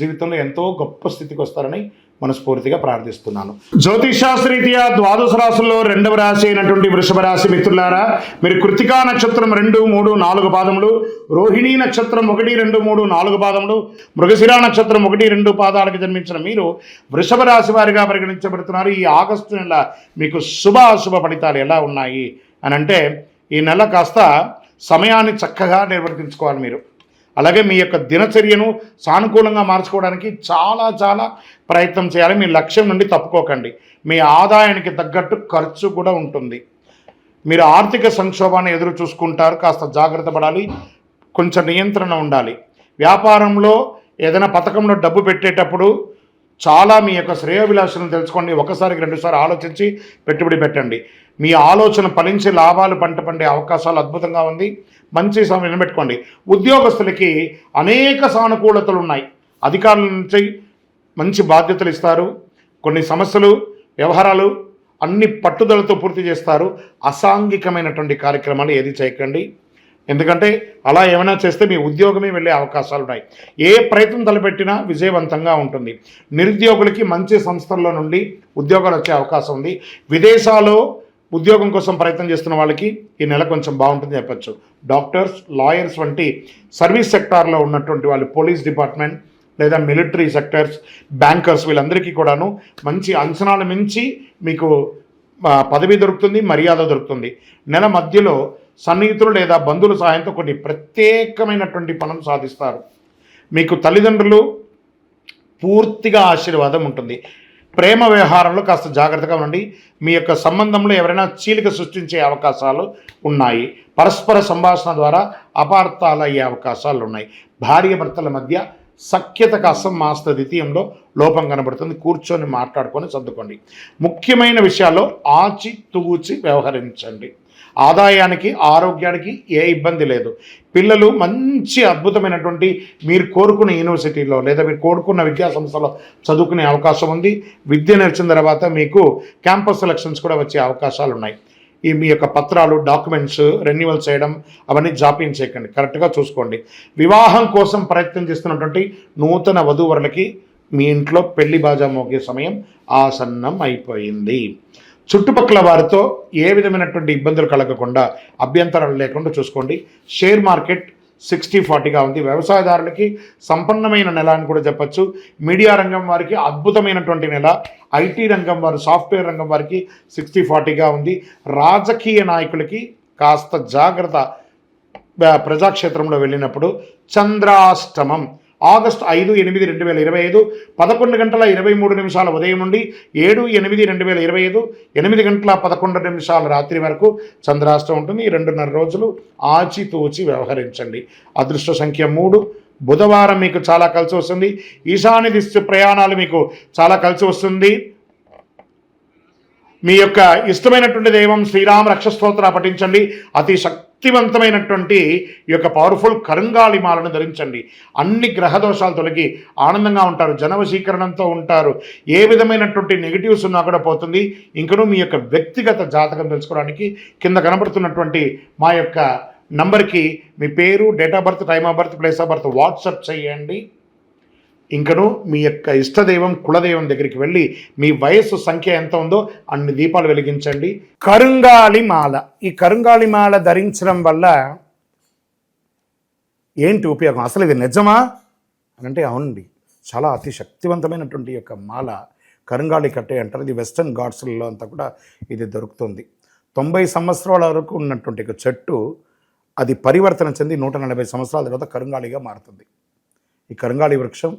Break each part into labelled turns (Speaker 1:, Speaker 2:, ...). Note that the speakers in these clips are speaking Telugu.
Speaker 1: జీవితంలో ఎంతో గొప్ప స్థితికి వస్తారని మనస్ఫూర్తిగా ప్రార్థిస్తున్నాను. జ్యోతిషాస్త్రీత్యా ద్వాదశ రాశుల్లో రెండవ రాశి అయినటువంటి వృషభ రాశి మిత్రులారా మీరు కృతికా నక్షత్రం రెండు మూడు నాలుగు పాదములు రోహిణీ నక్షత్రం ఒకటి రెండు మూడు నాలుగు పాదములు మృగశిరా నక్షత్రం ఒకటి రెండు పాదాలకు జన్మించిన మీరు వృషభ రాశి వారిగా పరిగణించబడుతున్నారు. ఈ ఆగస్టు నెల మీకు శుభ అశుభ ఫలితాలు ఎలా ఉన్నాయి అని అంటే ఈ నెల కాస్త సమయాన్ని చక్కగా నిర్వర్తించుకోవాలి మీరు. అలాగే మీ యొక్క దినచర్యను సానుకూలంగా మార్చుకోవడానికి చాలా చాలా ప్రయత్నం చేయాలి. మీ లక్ష్యం నుండి తప్పుకోకండి. మీ ఆదాయానికి తగ్గట్టు ఖర్చు కూడా ఉంటుంది. మీరు ఆర్థిక సంక్షోభాన్ని ఎదురు చూసుకుంటారు. కాస్త జాగ్రత్త పడాలి. కొంచెం నియంత్రణ ఉండాలి. వ్యాపారంలో ఏదైనా పథకంలో డబ్బు పెట్టేటప్పుడు చాలా మీ యొక్క శ్రేయోభిలాషలను తెలుసుకోండి. ఒకసారికి రెండుసారి ఆలోచించి పెట్టుబడి పెట్టండి. మీ ఆలోచన ఫలించి లాభాలు పంట పండే అవకాశాలు అద్భుతంగా ఉంది. మంచి సమయం నిలబెట్టుకోండి. ఉద్యోగస్తులకి అనేక సానుకూలతలు ఉన్నాయి. అధికారుల నుంచి మంచి బాధ్యతలు ఇస్తారు. కొన్ని సమస్యలు వ్యవహారాలు అన్ని పట్టుదలతో పూర్తి చేస్తారు. అసాంఘికమైనటువంటి కార్యక్రమాలు ఏది చేయకండి. ఎందుకంటే అలా ఏమైనా చేస్తే మీ ఉద్యోగమే వెళ్ళే అవకాశాలు ఉన్నాయి ఏ ప్రయత్నం తలపెట్టినా విజయవంతంగా ఉంటుంది. నిరుద్యోగులకి మంచి సంస్థల్లో నుండి ఉద్యోగాలు వచ్చే అవకాశం ఉంది. విదేశాల్లో ఉద్యోగం కోసం ప్రయత్నం చేస్తున్న వాళ్ళకి ఈ నెల కొంచెం బాగుంటుంది చెప్పచ్చు. డాక్టర్స్ లాయర్స్ వంటి సర్వీస్ సెక్టార్లో ఉన్నటువంటి వాళ్ళు పోలీస్ డిపార్ట్మెంట్ లేదా మిలిటరీ సెక్టర్స్ బ్యాంకర్స్ వీళ్ళందరికీ కూడాను మంచి అంచనాలు మించి మీకు పదవి దొరుకుతుంది మర్యాద దొరుకుతుంది. నెల మధ్యలో సన్నిహితులు లేదా బంధువుల సహాయంతో కొన్ని ప్రత్యేకమైనటువంటి పనులు సాధిస్తారు. మీకు తల్లిదండ్రులు పూర్తిగా ఆశీర్వాదం ఉంటుంది. ప్రేమ వ్యవహారంలో కాస్త జాగ్రత్తగా ఉండండి. మీ యొక్క సంబంధంలో ఎవరైనా చీలిక సృష్టించే అవకాశాలు ఉన్నాయి. పరస్పర సంభాషణ ద్వారా అపార్థాలు అయ్యే అవకాశాలు ఉన్నాయి. భార్య భర్తల మధ్య సఖ్యత కాస్త మాస్త ద్వితీయంలో లోపం కనబడుతుంది. కూర్చొని మాట్లాడుకొని సర్దుకోండి. ముఖ్యమైన విషయాల్లో ఆచి తూచి వ్యవహరించండి. ఆదాయానికి ఆరోగ్యానికి ఏ ఇబ్బంది లేదు. పిల్లలు మంచి అద్భుతమైనటువంటి మీరు కోరుకున్న యూనివర్సిటీలో లేదా మీరు కోరుకున్న విద్యా సంస్థలో చదువుకునే అవకాశం ఉంది. విద్య నేర్చిన తర్వాత మీకు క్యాంపస్ సెలక్షన్స్ కూడా వచ్చే అవకాశాలు ఉన్నాయి. ఈ మీ యొక్క పత్రాలు డాక్యుమెంట్స్ రెన్యువల్ చేయడం అవన్నీ జాప్యం చేయకండి. కరెక్ట్గా చూసుకోండి. వివాహం కోసం ప్రయత్నం చేస్తున్నటువంటి నూతన వధూవరులకి మీ ఇంట్లో పెళ్ళి బాజా మోగే సమయం ఆసన్నం అయిపోయింది చుట్టుపక్కల వారితో ఏ విధమైనటువంటి ఇబ్బందులు కలగకుండా అభ్యంతరాలు లేకుండా చూసుకోండి. షేర్ మార్కెట్ సిక్స్టీ ఫార్టీగా ఉంది. వ్యవసాయదారులకి సంపన్నమైన నెల అని కూడా చెప్పచ్చు. మీడియా రంగం వారికి అద్భుతమైనటువంటి నెల. ఐటీ రంగం వారు సాఫ్ట్వేర్ రంగం వారికి సిక్స్టీ ఫార్టీగా ఉంది. రాజకీయ నాయకులకి కాస్త జాగ్రత్త ప్రజాక్షేత్రంలో వెళ్ళినప్పుడు చంద్రాష్టమం. ఆగస్ట్ ఐదు ఎనిమిది రెండు వేల ఇరవై ఐదు పదకొండు గంటల ఇరవై మూడు నిమిషాల ఉదయం నుండి ఏడు ఎనిమిది రెండు వేల ఇరవై ఐదు ఎనిమిది గంటల పదకొండు నిమిషాల రాత్రి వరకు చంద్రాష్టం ఉంటుంది. ఈ రెండున్నర రోజులు ఆచితూచి వ్యవహరించండి. అదృష్ట సంఖ్య మూడు. బుధవారం మీకు చాలా కలిసి వస్తుంది. ఈశాన్య దిశ ప్రయాణాలు మీకు చాలా కలిసి వస్తుంది. మీ యొక్క ఇష్టమైనటువంటి దైవం శ్రీరామ రక్షస్తోత్ర పఠించండి. అతి శక్తివంతమైనటువంటి ఈ యొక్క పవర్ఫుల్ కరుంగాలి మాలను ధరించండి. అన్ని గ్రహ దోషాలు తొలగి ఆనందంగా ఉంటారు జనవశీకరణంతో ఉంటారు. ఏ విధమైనటువంటి నెగిటివ్స్ ఉన్నా కూడా పోతుంది. ఇంకనూ మీ యొక్క వ్యక్తిగత జాతకం తెలుసుకోవడానికి కింద కనబడుతున్నటువంటి మా యొక్క నంబర్కి మీ పేరు date of birth time of birth place of birth WhatsApp చేయండి. ఇంకను మీ యొక్క ఇష్టదైవం కులదైవం దగ్గరికి వెళ్ళి మీ వయస్సు సంఖ్య ఎంత ఉందో అన్ని దీపాలు వెలిగించండి. కరుంగాలి మాల. ఈ కరుంగాలి మాల ధరించడం వల్ల ఏంటి ఉపయోగం? అసలు ఇది నిజమా? అని అంటే అవునండి. చాలా అతి శక్తివంతమైనటువంటి యొక్క మాల కరుంగాళి కట్టే అంటారు. ఇది వెస్టర్న్ గాడ్స్లలో అంతా కూడా ఇది దొరుకుతుంది. తొంభై సంవత్సరాల వరకు ఉన్నటువంటి ఒక చెట్టు అది పరివర్తన చెంది నూట నలభై సంవత్సరాల తర్వాత కరుంగాళిగా మారుతుంది. ఈ కరుంగాళి వృక్షం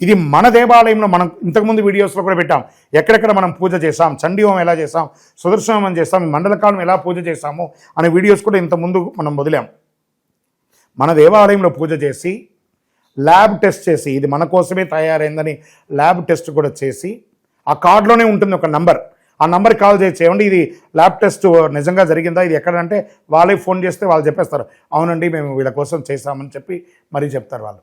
Speaker 1: ఇది మన దేవాలయంలో మనం ఇంతకుముందు వీడియోస్లో కూడా పెట్టాం. ఎక్కడెక్కడ మనం పూజ చేసాం చండీహోమం ఎలా చేసాం సుదర్శనం చేసాం మండలకాలం ఎలా పూజ చేసాము అనే వీడియోస్ కూడా ఇంతకుముందు మనం వదిలాం. మన దేవాలయంలో పూజ చేసి ల్యాబ్ టెస్ట్ చేసి ఇది మన కోసమే తయారైందని ల్యాబ్ టెస్ట్ కూడా చేసి ఆ కార్డులోనే ఉంటుంది ఒక నంబర్. ఆ నంబర్ కాల్ చేసి చేయండి ఇది ల్యాబ్ టెస్ట్ నిజంగా జరిగిందా ఇది ఎక్కడంటే వాళ్ళే ఫోన్ చేస్తే వాళ్ళు చెప్పేస్తారు. అవునండి మేము వీళ్ళ కోసం చేశామని చెప్పి మరీ చెప్తారు వాళ్ళు.